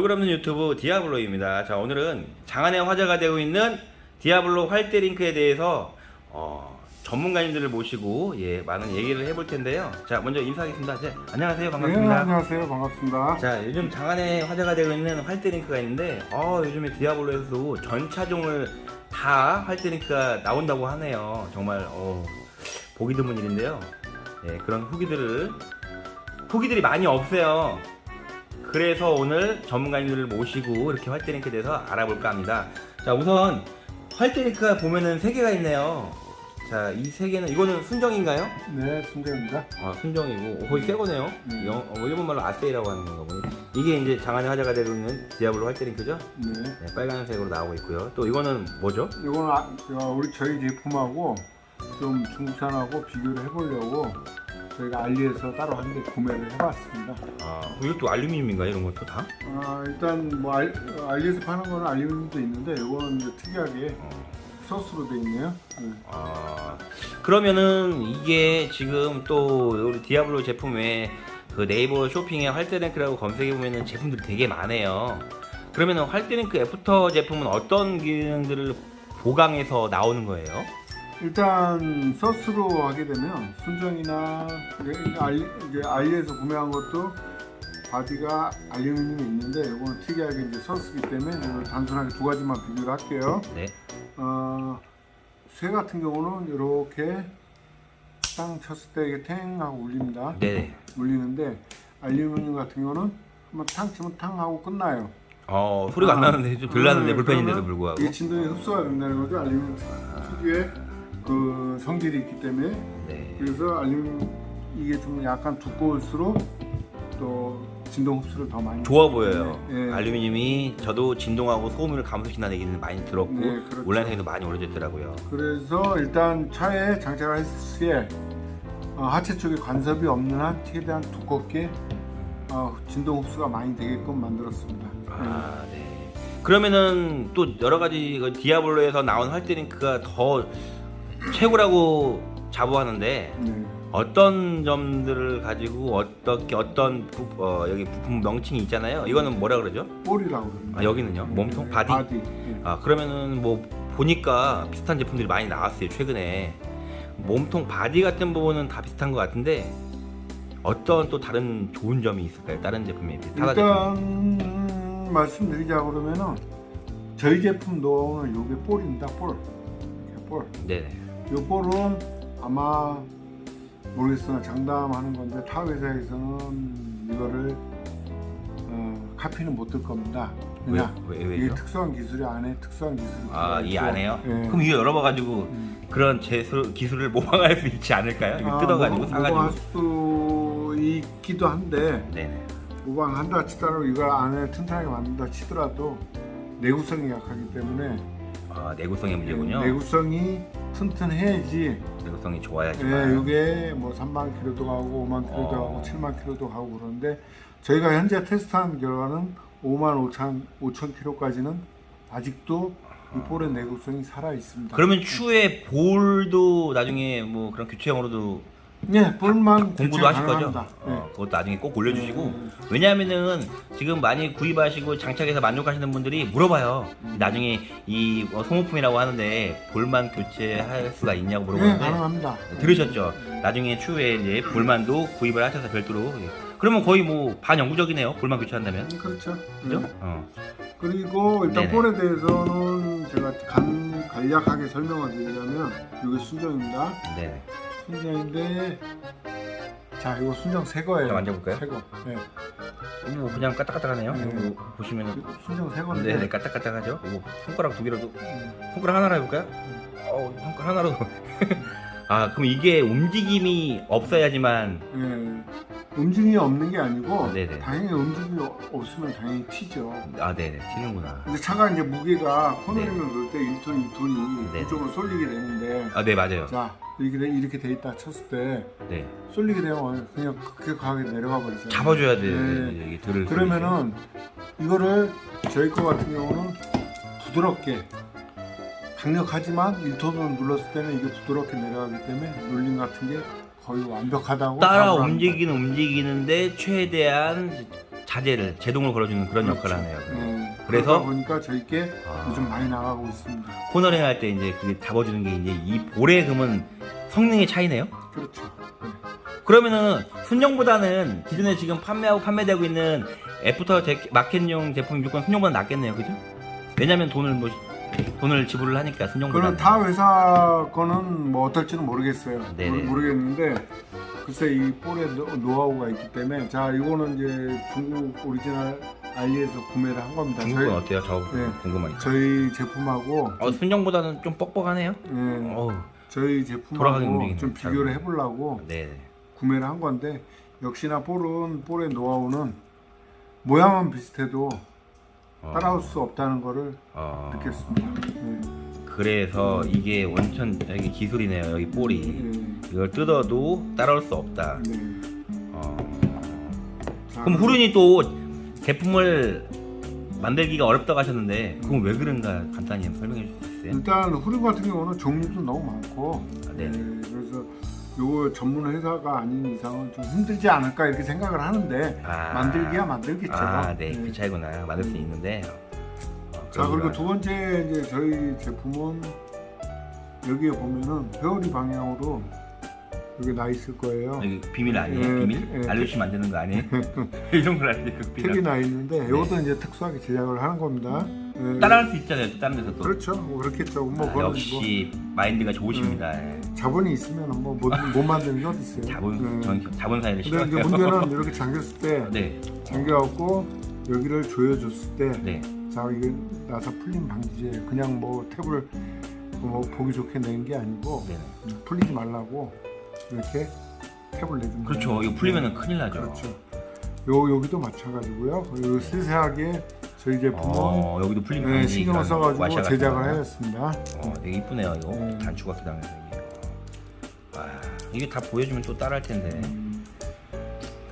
자, 얼굴 없는 유튜브 디아블로입니다. 자, 오늘은 장안의 화제가 되고 있는 디아블로 활대 링크에 대해서 어, 전문가님들을 모시고 예, 많은 얘기를 해볼 텐데요. 자, 먼저 인사하겠습니다. 네, 안녕하세요. 네, 반갑습니다. 안녕하세요. 반갑습니다. 자, 요즘 장안의 화제가 되고 있는 활대 링크가 있는데 어, 요즘에 디아블로에서도 전 차종을 다 활대 링크가 나온다고 하네요. 정말 어, 보기 드문 일인데요. 예, 그런 후기들을 후기들이 많이 없어요. 그래서 오늘 전문가님들을 모시고 이렇게 활대링크에 대해서 알아볼까 합니다. 자, 우선 활대링크가 보면은 세 개가 있네요. 자, 이 세 개는 이거는 순정인가요? 네, 순정입니다. 아, 순정이고 거의 새 거네요. 음. 영, 어, 일본말로 아세이라고 하는 건가 보네. 이게 이제 장안의 화제가 되고 있는 디아블로 활대링크죠? 네. 네, 빨간색으로 나오고 있고요. 또 이거는 뭐죠? 이거는 아, 저 우리 저희 제품하고 좀 중국산하고 비교를 해보려고 저희가 알리에서 따로 한대 구매를 해봤습니다. 아, 이것도 알루미늄인가 이런 것도 다? 아, 일단 뭐 알, 알리에서 파는 거는 알루미늄도 있는데 이제 특이하게 어. 소스로 돼 있네요. 네. 아, 그러면은 이게 지금 또 우리 디아블로 제품에 그 네이버 쇼핑에 활대링크라고 검색해 보면은 제품들이 되게 많아요. 그러면은 활대링크 애프터 제품은 어떤 기능들을 보강해서 나오는 거예요? 일단 소스로 하게 되면 순정이나 이제 알리에서 구매한 것도 바디가 알루미늄이 있는데 이거는 특이하게 이제 소스기 때문에 이걸 단순하게 두 가지만 비교를 할게요. 네. 어, 쇠 같은 경우는 이렇게 땅 쳤을 때 이게 탱 하고 울립니다. 네. 울리는데 알루미늄 같은 경우는 한번 탕 치면 탕 하고 끝나요. 어, 소리가 안 아, 나는데 좀덜 나는데 음, 불편인데도 그러면 불구하고. 이게 진동이 흡수가 된다는 거죠. 알루미늄 특유의 그 성질이 있기 때문에 네. 그래서 알루미늄 이게 좀 약간 두꺼울수록 또 진동 흡수를 더 많이 좋아 보여요. 네, 네. 알루미늄이 저도 진동하고 소음을 감소시킨다는 얘기는 많이 들었고 네, 그렇죠. 온라인상에도 많이 올려져 있더라고요. 그래서 일단 차에 장착을 했을 시에 어, 하체 쪽에 간섭이 없는 한 최대한 두껍게 어, 진동 흡수가 많이 되게끔 만들었습니다. 아, 네. 그러면은 또 여러 가지 그 디아블로에서 나온 활대링크가 더 최고라고 자부하는데 네. 어떤 점들을 가지고 어떻게 어떤 부, 어, 여기 부품 명칭이 있잖아요. 이거는 뭐라 그러죠? 볼이라고 그럽니다. 아, 여기는요. 몸통 바디. 바디. 네. 아 그러면은 뭐 보니까 비슷한 제품들이 많이 나왔어요 최근에 몸통 바디 같은 부분은 다 비슷한 것 같은데 어떤 또 다른 좋은 점이 있을까요? 다른 제품에 비해 타다 제품. 일단 말씀드리자 그러면은 저희 제품 노하우는 요게 볼입니다. 볼. 이렇게 볼. 네네. 요 볼은 아마 모르겠으나 장담하는 건데 타 회사에서는 이거를 어, 카피는 못 들 겁니다. 왜냐? 왜, 왜, 이게 왜죠? 특수한 기술이 안에 특수한 기술이 아, 이 안에요? 예. 그럼 이거 열어봐가지고 음. 그런 제술 기술을 모방할 수 있지 않을까요? 이거 뜯어가지고 모- 사가지고. 모방할 수 있기도 한데 네네. 모방한다 치더라도 이걸 안에 튼튼하게 만든다 치더라도 내구성이 약하기 때문에 아 내구성의 문제군요. 내구성이 튼튼해야지 내구성이 예, 좋아야지만. 이게 뭐 3만 킬로도 가고 5만 킬로도 어. 가고 7만 킬로도 가고 그러는데 저희가 현재 테스트한 결과는 5만 5천 5천 킬로까지는 아직도 이 볼의 내구성이 살아 있습니다. 그러면 추후에 볼도 나중에 뭐 그런 교체형으로도 네, 볼만 공부도 하실 거죠? 네. 어, 그것도 나중에 꼭 올려주시고 음. 왜냐하면은 지금 많이 구입하시고 장착해서 만족하시는 분들이 물어봐요. 음. 나중에 이 어, 소모품이라고 하는데 볼만 교체할 수가 있냐고 네, 물어보는데 가능합니다. 들으셨죠? 나중에 추후에 이제 볼만도 구입을 하셔서 별도로 예. 그러면 거의 뭐 반영구적이네요. 볼만 교체한다면 음, 그렇죠. 그죠? 네. 어. 그리고 일단 네네. 볼에 대해서는 제가 간, 간략하게 설명을 드리자면 이게 순정입니다. 네. 순정인데 자 이거 순정 새 거예요. 자, 만져볼까요? 새 거. 네. 이거 그냥 까딱까딱하네요. 네. 이거 보시면은 순정 새 건데. 네네 까딱까딱하죠. 이거 손가락 두 개로도 음, 손가락 하나로 해볼까요? 어 손가락 하나로. 아 그럼 이게 움직임이 없어야지만 예. 움직임이 없는 게 아니고 네네. 당연히 움직임이 없으면 당연히 튀죠. 아 네네 튀는구나. 근데 차가 이제 무게가 코너링을 네. 놓을 때 1톤, 2톤이 네네. 이쪽으로 쏠리게 되는데 아네 맞아요. 자 이렇게 돼, 이렇게 돼 있다 쳤을 때 네 쏠리게 되면 그냥 급격하게 내려가 버리죠. 잡아줘야 돼 네. 이게 들을. 그러면은 이거를 저희 거 같은 경우는 부드럽게 강력하지만 1톤을 눌렀을 때는 이게 부드럽게 내려가기 때문에 롤링 같은 게 거의 완벽하다고 따라. 움직이는 움직이는데 최대한 자재를 제동을 걸어주는 그런 그렇죠. 역할을 하네요. 네. 그래서? 보니까 저희께 아. 요즘 많이 나가고 있습니다. 코너링 할 때 이제 그게 잡아주는 게 이제 이 볼의 금은 성능의 차이네요. 그렇죠. 네. 그러면은 순정보다는 기존에 지금 판매하고 판매되고 있는 애프터 제, 마켓용 제품이 무조건 순정보다 낫겠네요, 그죠? 왜냐면 돈을 뭐 돈을 지불을 하니까 순정보다. 그건 타 회사 거는 뭐 어떨지는 모르겠어요. 네네. 모르- 모르 겠는데 글쎄 이 볼에 노- 노하우가 있기 때문에 자 이거는 이제 중국 오리지널 알리에서 구매를 한 겁니다. 중국은 저희, 어때요? 저 네. 궁금하니까. 저희 제품하고 어, 순정보다는 좀 뻑뻑하네요. 네, 어우, 저희 제품하고 움직이네. 좀 비교를 해보려고 네. 구매를 한 건데 역시나 볼은 볼의 노하우는 모양은 비슷해도 어, 따라올 수 없다는 거를 어, 느꼈습니다. 네. 그래서 이게 원천 여기 기술이네요. 여기 볼이 네. 이걸 뜯어도 따라올 수 없다. 네. 어. 자, 그럼 후륜이 또 제품을 만들기가 어렵다고 하셨는데 그건 왜 그런가 간단히 설명해 있어요? 일단 후륜 같은 경우는 종류도 너무 많고 아, 네 네. 네, 그래서 요거 전문 회사가 아닌 이상은 좀 힘들지 않을까 이렇게 생각을 하는데 아. 만들기야 만들겠죠. 아, 네, 네. 그 차이구나. 만들 수 있는데. 어, 자 그리고. 두 번째 이제 저희 제품은 여기에 보면은 회오리 방향으로 여기 나 있을 거예요. 여기 비밀 아니에요? 예, 비밀? 예. 알려주시면 안 되는 거 아니에요? 이런 걸 알지 그 택이 비밀. 나 있는데 이것도 이제 특수하게 제작을 하는 겁니다. 네. 네. 따라할 수 있잖아요. 또 다른 데서 또. 그렇죠. 뭐 그렇겠죠. 뭐 아, 그건 역시 마인드가 좋으십니다. 예. 뭐 자본이 있으면 뭐 못 못 만드는 게 어디 있어요. 자본 네. 전 자본 사회를 근데 이제 싫어해요. 문제는 이렇게 잠겼을 때 네, 잠겨갖고 여기를 조여줬을 때 네. 자 이게 나사 풀림 방지제 그냥 뭐 탭을 뭐 보기 좋게 낸 게 아니고 네. 풀리지 말라고 이렇게 탭을 내준 그렇죠. 이거 풀리면은 큰일 나죠. 그렇죠. 요 여기도 마찬가지고요. 그리고 세세하게 저희 제품은 어, 여기도 풀리면 네, 그런 써가지고 제작을. 하였습니다. 어, 되게 이쁘네요. 이거 네. 단추가 기다면서 이게. 다 보여주면 또 따라할 텐데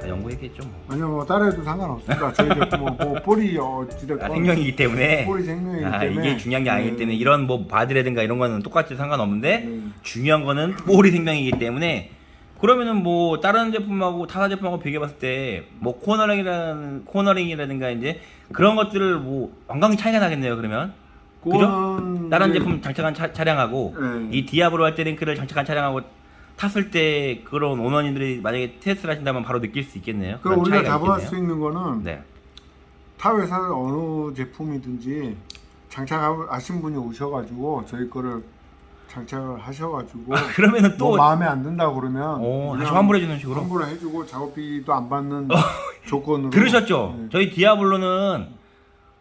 다 연구했겠죠. 뭐. 아니요, 뭐 따라해도 상관없습니다. 저희 제품은 뭐 볼이 어찌됐건 아, 생명이기 때문에. 볼이 생명이기 아, 때문에 이게 중요한 게 아니기 네. 때문에 이런 뭐 바디라든가 이런 거는 똑같이 상관없는데 네. 중요한 거는 볼이 생명이기 때문에 그러면은 뭐 다른 제품하고 타사 제품하고 비교해봤을 때 뭐 코너링이라는 코너링이라든가 이제 그런 것들을 뭐 완강히 차이가 나겠네요. 그러면 그거는 다른 이제- 제품 장착한 차, 차량하고 네. 이 디아블로 할때 링크를 장착한 차량하고 탔을 때 그런 오너님들이 만약에 테스트를 하신다면 바로 느낄 수 있겠네요. 그 그런 우리가 차이가 있겠네요. 수 있는 거는 네. 타 회사 어느 제품이든지 장착하신 분이 오셔가지고 저희 거를 장착을 하셔가지고 그러면은 또 뭐 마음에 안 든다고 그러면 어, 그냥 다시 환불해 주는 식으로. 환불을 해주고 작업비도 안 받는 조건으로 들으셨죠? 네. 저희 디아블로는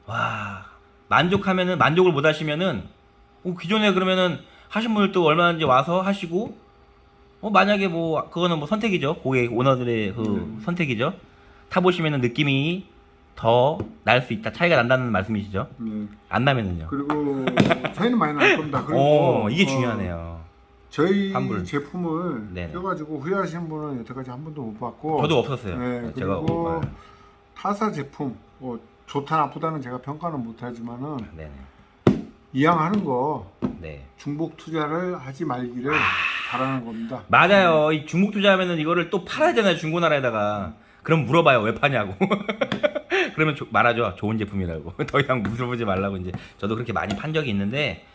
와 만족하면은 만족을 못 하시면은 어, 기존에 그러면은 하신 분들 또 얼마든지 와서 하시고 어 만약에 뭐 그거는 뭐 선택이죠. 고객 오너들의 그 네. 선택이죠. 타 보시면은 느낌이 더 날 수 있다. 차이가 난다는 말씀이시죠? 네. 안 나면은요. 그리고 차이는 많이 날 겁니다. 그리고 어 이게 어, 중요하네요. 저희 환불. 제품을 네네. 껴가지고 후회하시는 분은 여태까지 한 번도 못 봤고. 저도 없었어요. 네, 제가 그리고 어, 타사 제품 뭐 좋다 나쁘다는 제가 평가는 못하지만은 네네. 이왕 하는 거 네. 중복 투자를 하지 말기를 바라는 겁니다. 맞아요. 이 중국 투자하면은 이거를 또 팔아야 되나요? 중고나라에다가. 그럼 물어봐요. 왜 파냐고. 그러면 조- 말하죠. 좋은 제품이라고. 더 이상 물어보지 말라고 이제 저도 그렇게 많이 판 적이 있는데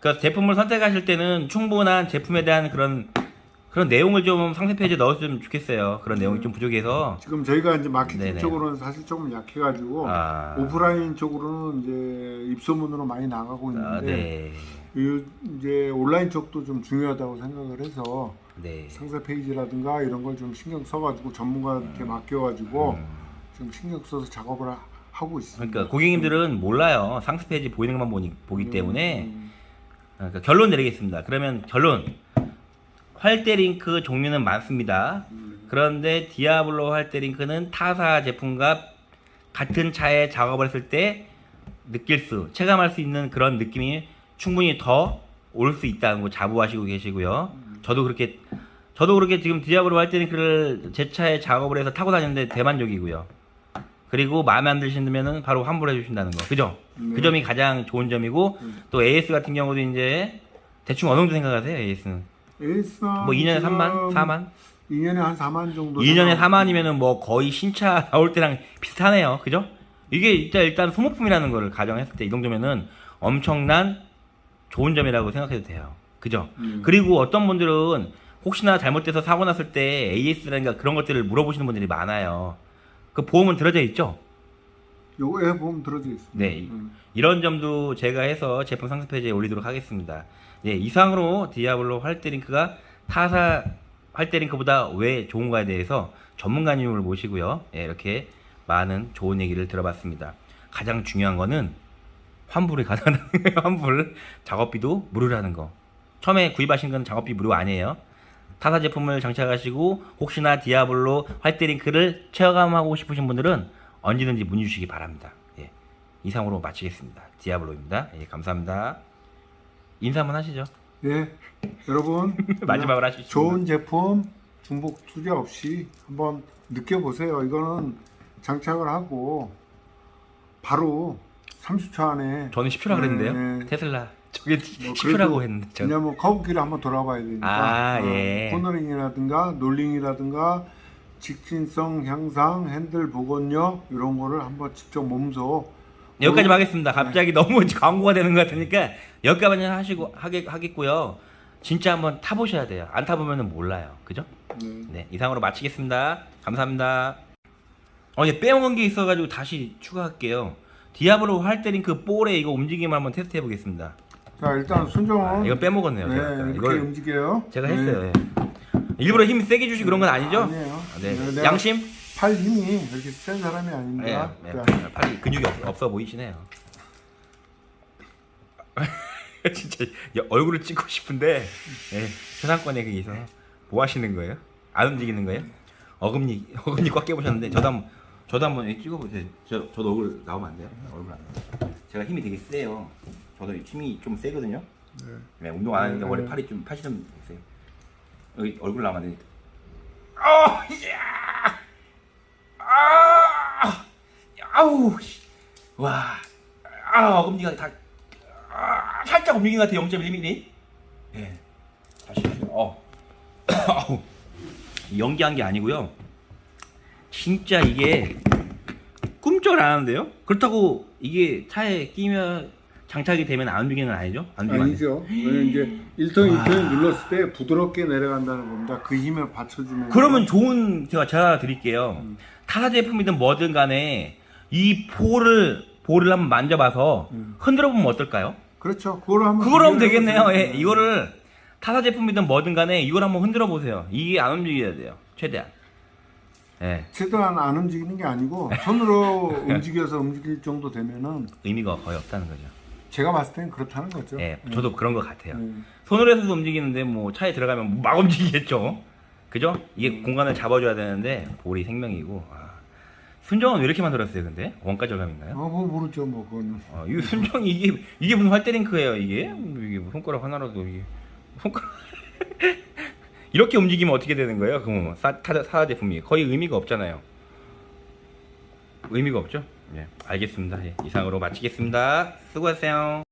그 제품을 선택하실 때는 충분한 제품에 대한 그런 그런 내용을 좀 상세 페이지에 넣었으면 좋겠어요. 그런 내용이 좀 부족해서 지금 저희가 이제 마케팅 네네. 쪽으로는 사실 조금 약해가지고 아, 오프라인 쪽으로는 이제 입소문으로 많이 나가고 아, 있는데 네. 이- 이제 온라인 쪽도 좀 중요하다고 생각을 해서 네. 상세 페이지라든가 이런 걸 좀 신경 써가지고 전문가한테 맡겨가지고 음. 좀 신경 써서 작업을 하- 하고 있습니다. 그러니까 고객님들은 몰라요. 상세 페이지 보이는 것만 보니, 보기 때문에 음, 그러니까 결론 내리겠습니다. 그러면 결론. 활대 링크 종류는 많습니다. 음, 그런데 디아블로 활대 링크는 타사 제품과 같은 차에 작업을 했을 때 느낄 수, 체감할 수 있는 그런 느낌이 충분히 더 올 수 있다는 거 자부하시고 계시고요. 저도 그렇게 저도 그렇게 지금 디아블로 활대링크를 제 차에 작업을 해서 타고 다니는데 대만족이고요. 그리고 마음에 안 드시면은 바로 환불해 주신다는 거. 그죠? 네. 그 점이 가장 좋은 점이고 음. 또 AS 같은 경우도 이제 대충 어느 정도 생각하세요? AS는 에이스는 뭐 2년에 지금 3만, 4만? 2년에 한 4만 정도. 2년에 생각- 4만이면은 뭐 거의 신차 나올 때랑 비슷하네요. 그죠? 이게 일단, 일단 소모품이라는 거를 가정했을 때 이 정도면은 엄청난 좋은 점이라고 생각해도 돼요. 그죠? 음. 그리고 어떤 분들은 혹시나 잘못돼서 사고 났을 때 AS라든가 그런 것들을 물어보시는 분들이 많아요. 그 보험은 들어져 있죠? 요거에 보면 들어져 있습니다. 네. 음. 이런 점도 제가 해서 제품 상세 페이지에 올리도록 하겠습니다. 예, 이상으로 디아블로 활대링크가 타사 활대링크보다 왜 좋은가에 대해서 전문가님을 모시고요. 예, 이렇게 많은 좋은 얘기를 들어봤습니다. 가장 중요한 거는 환불이 거예요. 환불. 작업비도 무료라는 거. 처음에 구입하신 건 작업비 무료 아니에요. 타사 제품을 장착하시고 혹시나 디아블로 활대링크를 체험하고 싶으신 분들은 언제든지 문의 주시기 바랍니다. 예. 이상으로 마치겠습니다. 디아블로입니다. 예, 감사합니다. 인사 한번 하시죠. 예, 여러분 마지막으로 하시죠. 좋은 제품 중복 투자 없이 한번 느껴보세요. 이거는 장착을 하고 바로 30초 안에 저는 10초라 그랬는데요. 네. 테슬라. 저게 뭐 10초라고 했는데. 저. 왜냐면 커브길을 한번 돌아봐야 되니까 아, 어, 예. 코너링이라든가 놀링이라든가 직진성 향상 핸들 복원력 이런 거를 한번 직접 몸소 여기까지 어, 하겠습니다. 갑자기 너무 광고가 되는 것 같으니까 여기까지만 하시고 하겠, 하겠고요. 진짜 한번 타보셔야 돼요. 안 타보면 몰라요. 그죠? 네. 네, 이상으로 마치겠습니다. 감사합니다. 어, 예, 빼먹은 게 있어가지고 다시 추가할게요. 디아블로 활대링크 볼에 이거 움직임을 한번 테스트 해보겠습니다. 자 일단 순정은 아, 이거 빼먹었네요. 네, 제가. 이렇게 이걸 움직여요. 제가 네. 했어요. 예. 일부러 힘 세게 주시 그런 건 아니죠? 아니에요. 아, 네. 네, 내가 양심? 팔 힘이 그렇게 센 사람이 네, 아닙니다. 네. 자, 팔이 근육이 없, 없어 보이시네요. 진짜 야, 얼굴을 찍고 싶은데 예, 초상권에 그게 있어서 뭐 하시는 거예요? 안 움직이는 거예요? 어금니 어금니 꽉 깨보셨는데 저도 한번 저도 한번 여기 찍어보세요. 저 저도 얼굴 나오면 안 돼요? 얼굴 안 나와요. 제가 힘이 되게 세요. 저도 힘이 좀 세거든요. 네. 네, 운동 안 하는데 네, 원래 네. 팔이 좀 팔이 좀 있어요. 여기 얼굴 나오면 안 되니까. 어, 야, 아, 아우, 씨. 와, 아 어금니가 다 아, 살짝 움직인 것 같아요. 0.1mm. 예, 다시 어, 아우, 연기한 게 아니고요. 진짜 이게 꿈쩍을 안 하는데요. 그렇다고 이게 차에 끼면 장착이 되면 안 움직이는 건 아니죠? 안 돼요. 아니죠. 왜냐면 이제 1톤, 2톤 눌렀을 때 부드럽게 내려간다는 겁니다. 그 힘을 받쳐주면. 그러면 좋은 제가 제가 드릴게요. 타사 제품이든 뭐든 간에 이 볼을 볼을 한번 만져봐서 흔들어 보면 어떨까요? 그렇죠. 그걸 한번. 그걸 하면 되겠네요. 예, 이거를 타사 제품이든 뭐든 간에 이걸 한번 흔들어 보세요. 이게 안 움직여야 돼요. 최대한. 예. 최대한 안 움직이는 게 아니고 손으로 움직여서 움직일 정도 되면은 의미가 거의 없다는 거죠. 제가 봤을 땐 그렇다는 거죠. 예, 저도 그런 것 같아요. 음. 손으로 해서도 움직이는데 뭐 차에 들어가면 막 움직이겠죠. 그죠? 이게 공간을 잡아줘야 되는데 볼이 생명이고. 아. 순정은 왜 이렇게 만들었어요, 근데? 원가 절감인가요? 어, 뭐 모르죠, 뭐 그거는. 어, 이 순정이 이게 이게 무슨 활대링크예요, 이게? 이게 뭐 손가락 하나라도 이게 손가락 이렇게 움직이면 어떻게 되는 거예요? 그럼 사, 타, 사 제품이 거의 의미가 없잖아요. 의미가 없죠? 예, 알겠습니다. 예, 이상으로 마치겠습니다. 수고하세요.